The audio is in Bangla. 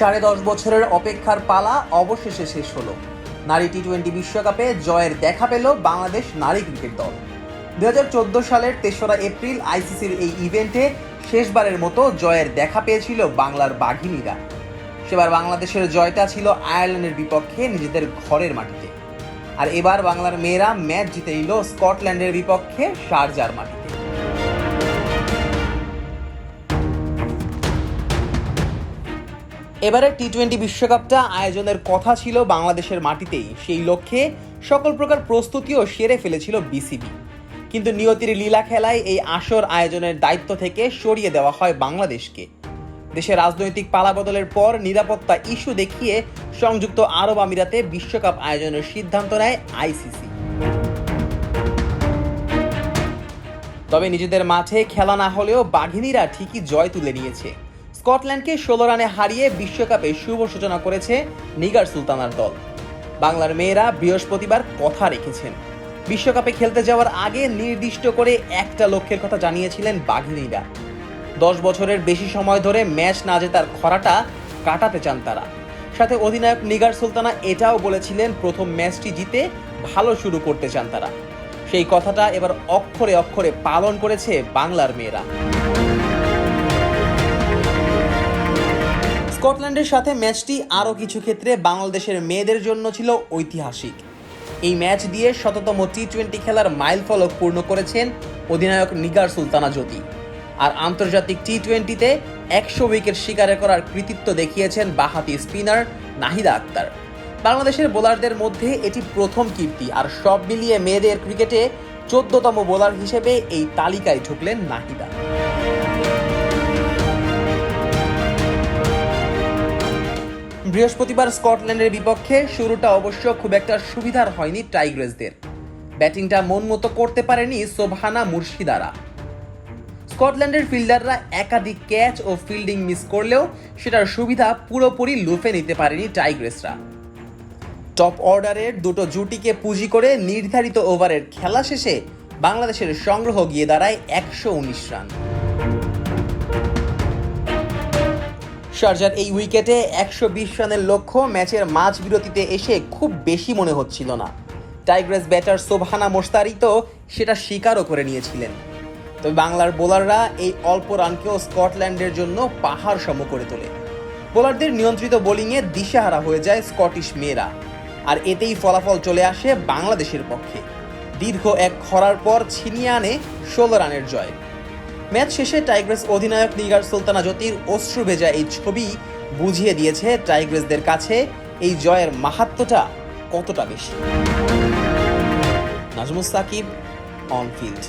সাড়ে দশ বছরের অপেক্ষার পালা অবশেষে শেষ হলো। নারী টি টোয়েন্টি বিশ্বকাপে জয়ের দেখা পেল বাংলাদেশ নারী ক্রিকেট দল। দু হাজার চোদ্দ সালের তেসরা এপ্রিল আইসিসির এই ইভেন্টে শেষবারের মতো জয়ের দেখা পেয়েছিল বাংলার বাঘিনীরা। সেবার বাংলাদেশের জয়টা ছিল আয়ারল্যান্ডের বিপক্ষে নিজেদের ঘরের মাটিতে। আর এবার বাংলার মেয়েরা ম্যাচ জিতে নিল স্কটল্যান্ডের বিপক্ষে শারজার মাটিতে এবারে টি টোয়েন্টি বিশ্বকাপটা আয়োজনের কথা ছিল বাংলাদেশের মাটিতেই। সেই লক্ষ্যে সকল প্রকার প্রস্তুতিও সেরে ফেলেছিল বিসিবি কিন্তু নিয়তির লীলা খেলায় এই আসর আয়োজনের দায়িত্ব থেকে সরিয়ে দেওয়া হয় বাংলাদেশকে। দেশের রাজনৈতিক পালাবদলের পর নিরাপত্তা ইস্যু দেখিয়ে সংযুক্ত আরব আমিরাতে বিশ্বকাপ আয়োজনের সিদ্ধান্ত নেয় আইসিসি তবে নিজেদের মাঠে খেলা না হলেও বাঘিনীরা ঠিকই জয় তুলে নিয়েছে। স্কটল্যান্ডকে ষোলো রানে হারিয়ে বিশ্বকাপে শুভ সূচনা করেছে নিগার সুলতানার দল। বাংলার মেয়েরা বৃহস্পতিবার কথা রেখেছেন। বিশ্বকাপে খেলতে যাওয়ার আগে নির্দিষ্ট করে একটা লক্ষ্যের কথা জানিয়েছিলেন বাঘিনীরা। দশ বছরের বেশি সময় ধরে ম্যাচ না জেতার খরাটা কাটাতে চান তারা। সাথে অধিনায়ক নিগার সুলতানা এটাও বলেছিলেন, প্রথম ম্যাচটি জিতে ভালো শুরু করতে চান তারা। সেই কথাটা এবার অক্ষরে অক্ষরে পালন করেছে বাংলার মেয়েরা। স্কটল্যান্ডের সাথে ম্যাচটি আরও কিছু ক্ষেত্রে বাংলাদেশের মেয়েদের জন্য ছিল ঐতিহাসিক। এই ম্যাচ দিয়ে শততম টি টোয়েন্টি খেলার মাইল ফলক পূর্ণ করেছেন অধিনায়ক নিগার সুলতানা জ্যোতি। আর আন্তর্জাতিক টি টোয়েন্টিতে একশো উইকেট শিকারে করার কৃতিত্ব দেখিয়েছেন বাহাতি স্পিনার নাহিদা আক্তার। বাংলাদেশের বোলারদের মধ্যে এটি প্রথম কীর্তি, আর সব মিলিয়ে মেয়েদের ক্রিকেটে চোদ্দতম বোলার হিসেবে এই তালিকায় ঢুকলেন নাহিদা। বৃহস্পতিবার স্কটল্যান্ডের বিপক্ষে শুরুটা অবশ্য খুব একটা সুবিধার হয়নি টাইগ্রেসদের। ব্যাটিংটা মন মতো করতে পারেনি সোভানা মুর্শিদারা। স্কটল্যান্ডের ফিল্ডাররা একাধিক ক্যাচ ও ফিল্ডিং মিস করলেও সেটার সুবিধা পুরোপুরি লুফে নিতে পারেনি টাইগ্রেসরা। টপ অর্ডারের দুটো জুটিকে পুঁজি করে নির্ধারিত ওভারের খেলা শেষে বাংলাদেশের সংগ্রহ গিয়ে দাঁড়ায় একশো উনিশ রান। শারজার এই উইকেটে একশো বিশ রানের লক্ষ্য ম্যাচের মাঝ বিরতিতে এসে খুব বেশি মনে হচ্ছিল না। টাইগ্রেস ব্যাটার সোভানা মোস্তারি তো সেটা স্বীকারও করে নিয়েছিলেন। তবে বাংলার বোলাররা এই অল্প রানকেও স্কটল্যান্ডের জন্য পাহাড় সম করে তোলে। বোলারদের নিয়ন্ত্রিত বোলিংয়ে দিশেহারা হয়ে যায় স্কটিশ মেয়েরা। আর এতেই ফলাফল চলে আসে বাংলাদেশের পক্ষে। দীর্ঘ এক খরার পর ছিনিয়ে আনে ষোলো রানের জয়। ম্যাচ শেষে টাইগ্রেস অধিনায়ক নিগার সুলতানা জ্যোতির অশ্রু ভেজা এই ছবি বুঝিয়ে দিয়েছে টাইগ্রেসদের কাছে। এই জয়ের মাহাত্মটা কতটা বেশি? Najmus Shakib on field